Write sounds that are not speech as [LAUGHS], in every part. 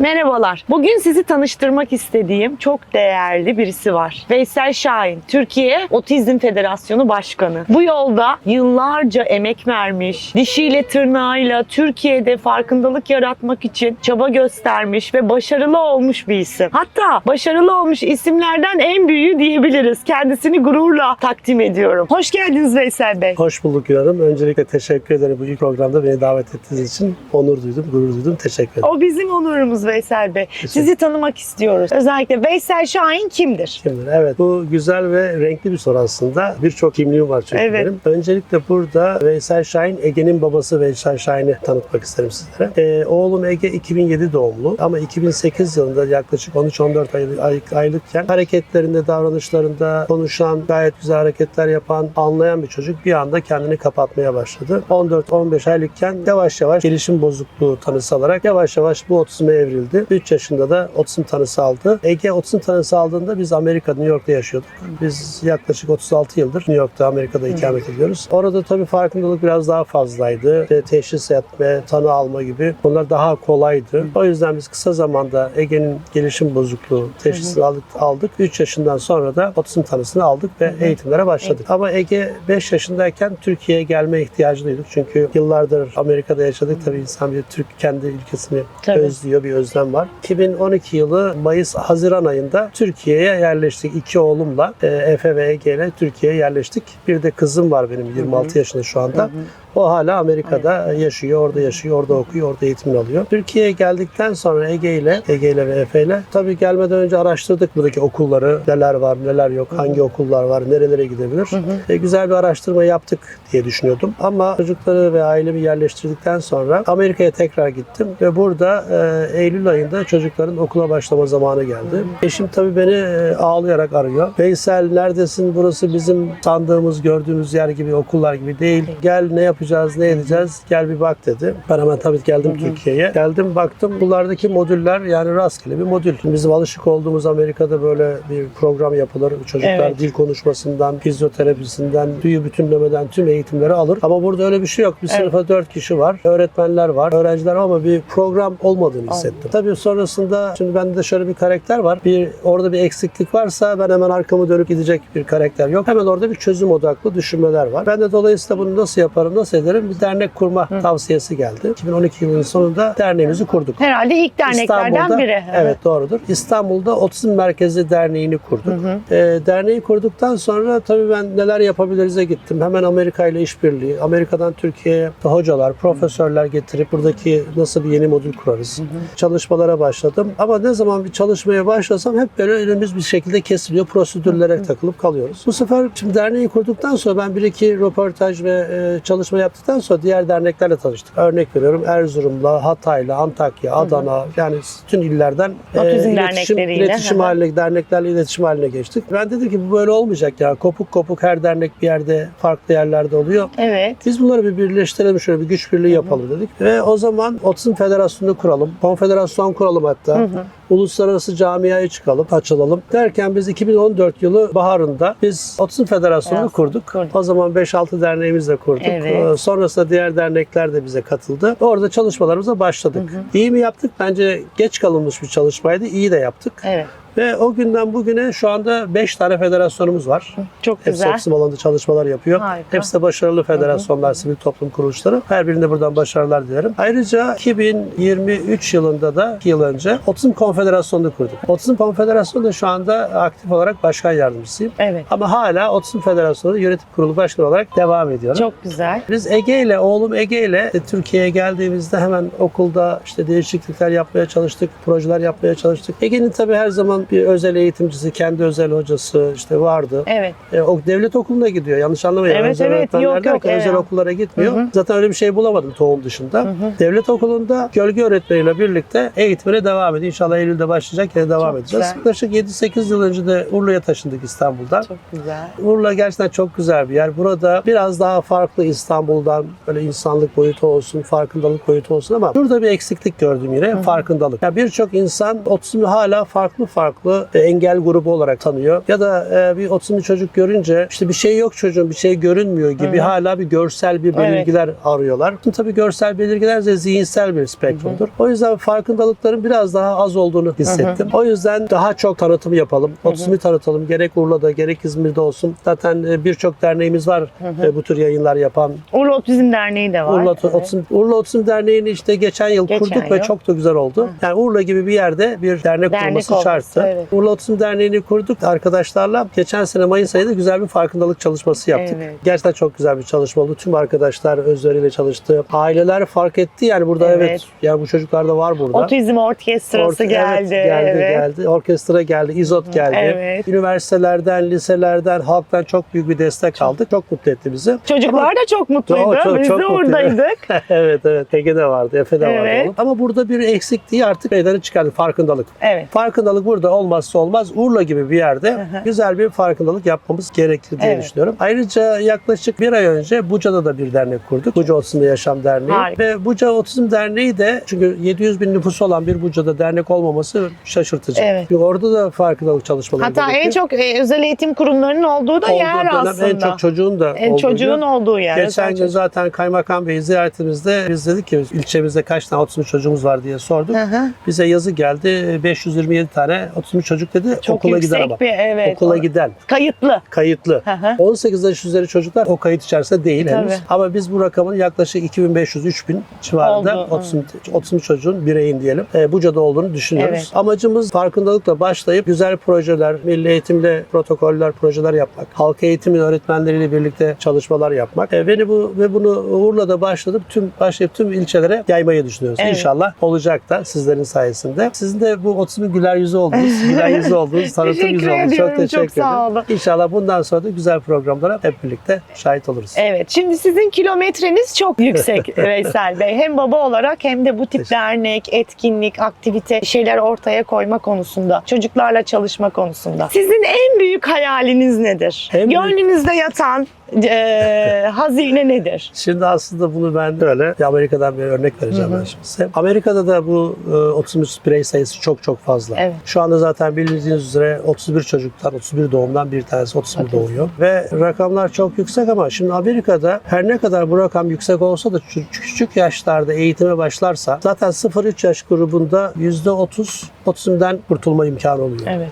Merhabalar. Bugün sizi tanıştırmak istediğim çok değerli birisi var. Veysel Şahin, Türkiye Otizm Federasyonu Başkanı. Bu yolda yıllarca emek vermiş, dişiyle tırnağıyla Türkiye'de farkındalık yaratmak için çaba göstermiş ve başarılı olmuş bir isim. Hatta başarılı olmuş isimlerden en büyüğü diyebiliriz. Kendisini gururla takdim ediyorum. Hoş geldiniz Veysel Bey. Hoş bulduk Gül Öncelikle teşekkür ederim bu ilk programda beni davet ettiğiniz için. Onur duydum, gurur duydum. Teşekkür ederim. O bizim onurumuz Veysel Bey. Sizi tanımak istiyoruz. Özellikle Veysel Şahin kimdir? Kimdir? Evet. Bu güzel ve renkli bir soru aslında. Birçok kimliğim var çünkü Evet. benim. Öncelikle burada Veysel Şahin, Ege'nin babası Veysel Şahin'i tanıtmak isterim sizlere. Ee, oğlum Ege 2007 doğumlu ama 2008 yılında yaklaşık 13-14 ay, ay- aylıkken hareketlerinde, davranışlarında konuşan, gayet güzel hareketler yapan, anlayan bir çocuk bir anda kendini kapatmaya başladı. 14-15 aylıkken yavaş yavaş gelişim bozukluğu tanısı alarak yavaş yavaş bu otizme evrildi. 3 yaşında da otizm tanısı aldı. Ege otizm tanısı aldığında biz Amerika, New York'ta yaşıyorduk. Biz yaklaşık 36 yıldır New York'ta, Amerika'da ikamet ediyoruz. Orada tabii farkındalık biraz daha fazlaydı. İşte teşhis etme, tanı alma gibi bunlar daha kolaydı. O yüzden biz kısa zamanda Ege'nin gelişim bozukluğu teşhisini aldık. aldık. 3 yaşından sonra da otizm tanısını aldık ve eğitimlere başladık. Ama Ege 5 yaşındayken Türkiye'ye gelme ihtiyacı duyduk. Çünkü yıllardır Amerika'da yaşadık. Tabii insan bir Türk kendi ülkesini özlüyor, bir özlem var. 2012 yılı Mayıs-Haziran ayında Türkiye'ye yerleştik. İki oğlumla e, Efe ve Ege ile Türkiye'ye yerleştik. Bir de kızım var benim 26 yaşında şu anda. O hala Amerika'da yaşıyor, orada yaşıyor, orada okuyor, orada eğitimini alıyor. Türkiye'ye geldikten sonra Ege ile, Ege ile ve Efe ile tabii gelmeden önce araştırdık buradaki okulları, neler var, neler yok, hangi okullar var, nerelere gidebilir. E, güzel bir araştırma yaptık diye düşünüyordum. Ama çocukları ve ailemi yerleştirdikten sonra Amerika'ya tekrar gittim ve burada e, Eylül ayında çocukların okula başlama zamanı geldi. Eşim tabii beni e, ağlayarak arıyor. Veysel neredesin? Burası bizim sandığımız, gördüğümüz yer gibi, okullar gibi değil. Gel ne yapacağız, ne edeceğiz? Gel bir bak dedi. Ben hemen tabii geldim Türkiye'ye. Geldim baktım bunlardaki modüller yani rastgele bir modül. Şimdi bizim alışık olduğumuz Amerika'da böyle bir program yapılır. Çocuklar Evet. dil konuşmasından, fizyoterapisinden, duyu bütünlemeden tüm eğitimleri alır. Ama burada öyle bir şey yok. Bir Evet. sınıfa dört kişi var. Öğretmenler var, öğrenciler var ama bir program olmadığını hissettim. Tabii sonrasında şimdi bende şöyle bir karakter var. Bir orada bir eksiklik varsa ben hemen arkamı dönüp gidecek bir karakter yok. Hemen orada bir çözüm odaklı düşünmeler var. Ben de dolayısıyla bunu nasıl yaparım, nasıl ederim? Bir dernek kurma tavsiyesi geldi. 2012 yılının sonunda derneğimizi kurduk. Herhalde ilk derneklerden İstanbul'da- biri. Evet doğrudur. İstanbul'da Otizm Merkezi Derneği'ni kurduk. Ee, derneği kurduktan sonra tabii ben neler yapabiliriz'e gittim. Hemen Amerika ile işbirliği, Amerika'dan Türkiye'ye hocalar, profesörler getirip buradaki nasıl bir yeni modül kurarız. Çalışmalara başladım. Ama ne zaman bir çalışmaya başlasam hep böyle önümüz bir şekilde kesiliyor. Prosedürlere takılıp kalıyoruz. Bu sefer şimdi derneği kurduktan sonra ben bir iki röportaj ve e, çalışma yaptıktan sonra diğer derneklerle tanıştık. Örnek veriyorum Erzurum'la, Hatay'la, Antakya, Adana yani bütün illerden e, iletişim, iletişim hı hı. haline, derneklerle iletişim haline geçtik. Ben dedim ki bu böyle olmayacak ya. Kopuk kopuk her dernek bir yerde, farklı yerlerde oluyor. Evet. Biz bunları bir birleştirelim, şöyle bir güç birliği yapalım dedik. Ve o zaman Otizm Federasyonu kuralım, konfederasyon kuralım hatta. Uluslararası camiaya çıkalım, açılalım. Derken biz 2014 yılı baharında biz Otizm Federasyonu'nu Evet, kurduk. kurduk. O zaman 5-6 derneğimizle kurduk. Evet. Ee, Sonrasında diğer dernekler de bize katıldı. Orada çalışmalarımıza başladık. İyi mi yaptık? Bence geç kalınmış bir çalışmaydı. İyi de yaptık. Evet. Ve o günden bugüne şu anda 5 tane federasyonumuz var. Çok Hepsi güzel. otizm alanında çalışmalar yapıyor. Harika. Hepsi de başarılı federasyonlar, sivil toplum kuruluşları. Her birinde buradan başarılar dilerim. Ayrıca 2023 yılında da 2 yıl önce Otizm Konfederasyonu'nu kurduk. Otizm Konfederasyonu da şu anda aktif olarak başkan yardımcısıyım. Evet. Ama hala Otizm Federasyonu yönetim kurulu başkanı olarak devam ediyorum. Çok güzel. Biz Ege ile, oğlum Ege ile e, Türkiye'ye geldiğimizde hemen okulda işte değişiklikler yapmaya çalıştık, projeler yapmaya çalıştık. Ege'nin tabii her zaman bir özel eğitimcisi, kendi özel hocası işte vardı. Evet. E, o devlet okuluna gidiyor. Yanlış anlamayın. Evet, özel evet. Yok, yok, derken evet. özel okullara gitmiyor. Hı hı. Zaten öyle bir şey bulamadım tohum dışında. Devlet okulunda gölge öğretmeniyle birlikte eğitimine devam ediyor. İnşallah Eylül'de başlayacak yine devam Çok edeceğiz. güzel. Yaklaşık 7-8 yıl önce de Urla'ya taşındık İstanbul'dan. Çok güzel. Urla gerçekten çok güzel bir yer. Burada biraz daha farklı İstanbul'dan böyle insanlık boyutu olsun, farkındalık boyutu olsun ama burada bir eksiklik gördüm yine. Farkındalık. Yani birçok insan otizmle hala farklı farklı farklı e, engel grubu olarak tanıyor. Ya da e, bir otizmli çocuk görünce işte bir şey yok çocuğun, bir şey görünmüyor gibi hala bir görsel bir Evet. belirgiler arıyorlar. Şimdi tabii görsel belirgiler de zihinsel bir spektrumdur. O yüzden farkındalıkların biraz daha az olduğunu hissettim. O yüzden daha çok tanıtım yapalım. Otizmi tanıtalım. Gerek Urla'da gerek İzmir'de olsun. Zaten e, birçok derneğimiz var e, bu tür yayınlar yapan. Urla Otizm Derneği de var. Urla, Evet. Otizm, Urla Otizm Derneği'ni işte geçen yıl Geçen kurduk ve yıl. çok da güzel oldu. Yani Urla gibi bir yerde bir dernek, Dernek kurması olması, şarttı. evet. Urla Otizm Derneği'ni kurduk arkadaşlarla. Geçen sene Mayıs ayında güzel bir farkındalık çalışması yaptık. Evet. Gerçekten çok güzel bir çalışma oldu. Tüm arkadaşlar özveriyle çalıştı. Aileler fark etti yani burada evet, Evet. yani bu çocuklar da var burada. Otizm Orkestrası Orke- geldi. Evet, geldi, evet. geldi. Orkestra geldi, İzot geldi. Evet. Üniversitelerden, liselerden, halktan çok büyük bir destek aldık. Çok mutlu etti bizi. Çocuklar da çok mutluydu. Çok, çok, Biz çok de mutluydu. oradaydık. [LAUGHS] evet evet. Ege de vardı, Efe de Evet. vardı. oğlum. Ama burada bir eksikliği artık meydana çıkardı. Farkındalık. evet. Farkındalık burada olmazsa olmaz. Urla gibi bir yerde güzel bir farkındalık yapmamız gerekir diye Evet. düşünüyorum. Ayrıca yaklaşık bir ay önce Buca'da da bir dernek kurduk. Buca Otizm'de Yaşam Derneği. Harika. Ve Buca Otizm Derneği de çünkü 700 bin nüfusu olan bir Buca'da dernek olmaması şaşırtıcı. Evet. Çünkü orada da farkındalık çalışmaları Hatta en gerekiyor. çok e, özel eğitim kurumlarının olduğu da Olduğu yer dönem aslında. En çok çocuğun da En olduğu çocuğun yer. olduğu yer. Geçen gün zaten Kaymakam Bey ziyaretimizde biz dedik ki ilçemizde kaç tane otizmli çocuğumuz var diye sorduk. Hı hı. Bize yazı geldi 527 tane otizmli çocuk dedi Çok okula giden ama. bir evet. Okula giden, Kayıtlı. kayıtlı. Hı hı. 18 yaş üzeri çocuklar o kayıt içerisinde değil henüz. Tabii. Ama biz bu rakamın yaklaşık 2500-3000 civarında Oldu, hı. otizm, otizmli çocuğun bireyin diyelim e, Buca'da olduğunu düşünüyoruz. Evet. Amacımız farkındalıkla başlayıp güzel projeler, milli eğitimle protokoller, projeler yapmak. Halk eğitimin öğretmenleriyle birlikte çalışmalar yapmak. E, beni bu ve bunu Urla'da başladık. Tüm başlayıp tüm ilçelere yaymayı düşünüyoruz. Evet. İnşallah olacak da sizlerin sayesinde. Sizin de bu otizmin güler yüzü oldunuz. [LAUGHS] güler yüzü oldunuz. Tanıtım oldunuz. ediyorum, Çok teşekkür çok sağ ederim. olun. İnşallah bundan sonra da güzel programlara hep birlikte şahit oluruz. Evet. Şimdi sizin kilometreniz çok yüksek [LAUGHS] Veysel Bey. Hem baba olarak hem de bu tip dernek, etkinlik, aktivite şeyler ortaya koyma konusunda, çocuklarla çalışma konusunda. Sizin en büyük hayaliniz nedir? En büyük- Gönlünüzde yatan eee, [LAUGHS] hazine nedir? Şimdi aslında bunu ben böyle Amerika'dan bir örnek vereceğim ben şimdi size. Amerika'da da bu e, otizm birey sayısı çok çok fazla. Evet. Şu anda zaten bildiğiniz üzere 31 çocuktan 31 doğumdan bir tanesi otizm Otizm. doğuyor. Ve rakamlar çok yüksek ama şimdi Amerika'da her ne kadar bu rakam yüksek olsa da küçük, küçük yaşlarda eğitime başlarsa zaten 0-3 yaş grubunda %30 otizmden kurtulma imkanı oluyor. Evet.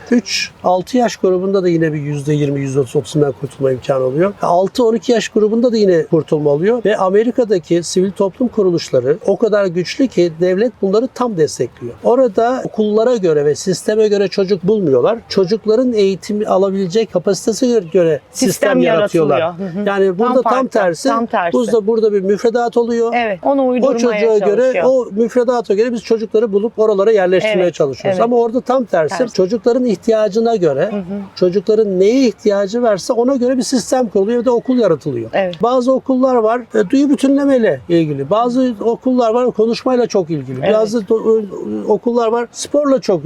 3-6 yaş grubunda da yine bir %20, %30 otizmden kurtulma imkanı oluyor. 6-12 yaş grubunda da yine kurtulma oluyor. Ve Amerika'daki sivil toplum kuruluşları o kadar güçlü ki devlet bunları tam destekliyor. Orada okullara göre ve sisteme göre çocuk bulmuyorlar. Çocukların eğitimi alabilecek kapasitesine göre sistem, Sistem yaratıyorlar. Hı hı. Yani burada tam, farklı, tersi. tam tersi. Burada burada bir müfredat oluyor. Evet. Onu O uydurmaya çocuğa göre, çalışıyor. o müfredata göre biz çocukları bulup oralara yerleştirmeye Evet, çalışıyoruz. evet. Ama orada tam tersi. Tersi. Çocukların ihtiyacına göre, çocukların neye ihtiyacı varsa ona göre bir sistem kuruluyor ve de okul yaratılıyor. Evet. Bazı okullar var e, duyu bütünlemeyle ilgili. Bazı okullar var konuşmayla çok ilgili. Evet. Bazı do- okullar var sporla çok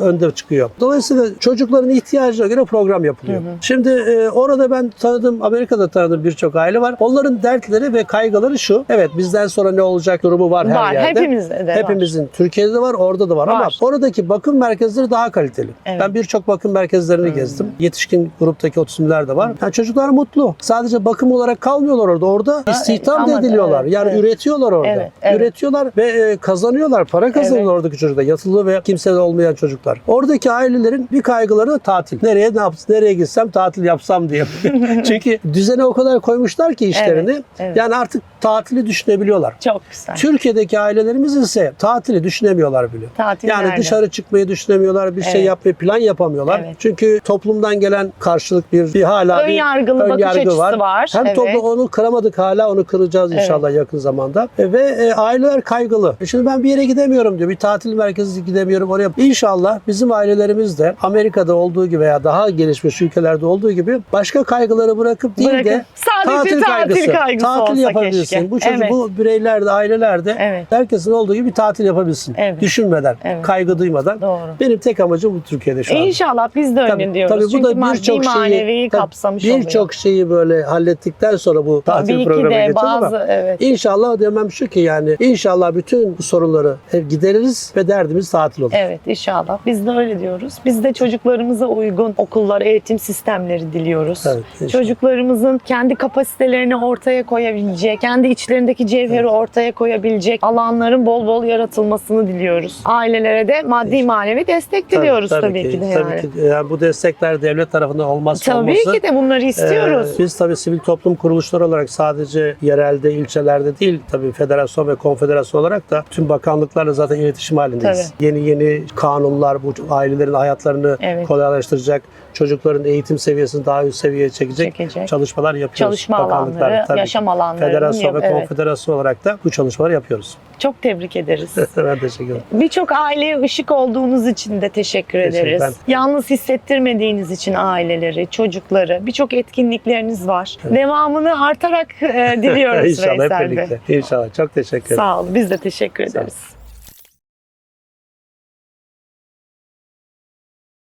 önde çıkıyor. Dolayısıyla çocukların ihtiyacına göre program yapılıyor. Şimdi e, orada ben tanıdığım, Amerika'da tanıdığım birçok aile var. Onların dertleri ve kaygıları şu. Evet bizden sonra ne olacak durumu var her Var, yerde. hepimizde de var. Hepimizin Türkiye'de de var, orada da var, ama Var. oradaki bakım merkezleri daha kaliteli. Evet. Ben birçok bakım merkezlerini gezdim. Yetişkin gruptaki otizmler de var. Yani çocuklar mutlu. Sadece bakım olarak kalmıyorlar orada. Orada istihdam da ama- ediliyorlar. evet, yani evet. üretiyorlar orada. Evet, evet. Üretiyorlar ve e, kazanıyorlar. Para kazanıyorlar Evet. oradaki çocuklar. Yatılı ve kimse olmayan çocuklar. Oradaki ailelerin bir kaygıları da tatil. Nereye ne yapsın? Nereye gitsem tatil yapsam diye. [LAUGHS] Çünkü düzene o kadar koymuşlar ki işlerini. Evet, evet. Yani artık tatili düşünebiliyorlar. Çok güzel. Türkiye'deki ailelerimiz ise tatili düşünemiyorlar bile. Tatil yani nerede? dışarı çıkmayı düşünemiyorlar, bir şey Evet. yapmayı plan yapamıyorlar. Evet. Çünkü toplumdan gelen karşılık bir, bir hala Ön bir yargılı bakış açısı var. Hem Evet. toplum onu kıramadık hala onu kıracağız inşallah yakın zamanda. E, ve e, aileler kaygılı. E, şimdi ben bir yere gidemiyorum diyor. Bir tatil merkezi gidemiyorum oraya. İnşallah bizim ailelerimiz de Amerika'da olduğu gibi veya daha gelişmiş ülkelerde olduğu gibi başka kaygıları bırakıp değil Bırakın. de Sadece tatil kaygısı olsa tatil gitsin. Bu çocuk, Evet. bu bireyler de, aileler de Evet. herkesin olduğu gibi bir tatil yapabilsin. Evet. Düşünmeden, Evet. kaygı duymadan. Doğru. Benim tek amacım bu Türkiye'de şu anda. İnşallah biz de öyle Tabii, diyoruz. tabii bu Çünkü da birçok şeyi kapsamış oluyor. Birçok şeyi böyle hallettikten sonra bu tatil Tabii de geçeceğiz ama evet. İnşallah demem şu ki yani inşallah bütün bu sorunları hep gideririz ve derdimiz tatil olur. Evet inşallah. Biz de öyle diyoruz. Biz de çocuklarımıza uygun okullar, eğitim sistemleri diliyoruz. Evet, inşallah. Çocuklarımızın kendi kapasitelerini ortaya koyabilecek, kendi içlerindeki cevheri ortaya koyabilecek alanların bol bol yaratılmasını diliyoruz. Ailelere de maddi manevi destek diliyoruz tabii, ki, de tabii yani. ki. Yani bu destekler devlet tarafından olmazsa Tabii olması. ki de bunları istiyoruz. Ee, biz tabii sivil toplum kuruluşları olarak sadece yerelde, ilçelerde değil tabii federasyon ve konfederasyon olarak da tüm bakanlıklarla zaten iletişim halindeyiz. Yeni yeni kanunlar bu ailelerin hayatlarını Evet. kolaylaştıracak, çocukların eğitim seviyesini daha üst seviyeye çekecek, Çekecek. çalışmalar yapıyoruz. Çalışma alanları, tabii yaşam alanları. Federasyon ve evet. konfederasyon olarak da bu çalışmaları yapıyoruz. Çok tebrik ederiz. [LAUGHS] ben teşekkür ederim. Birçok aileye ışık olduğunuz için de teşekkür Teşekkür ederiz. ederim. Yalnız hissettirmediğiniz için aileleri, çocukları, birçok etkinlikleriniz var. Devamını artarak e, diliyoruz [LAUGHS] İnşallah hep Veysel Bey. birlikte. İnşallah. Çok teşekkür ederim. Sağ olun. Biz de teşekkür ederiz.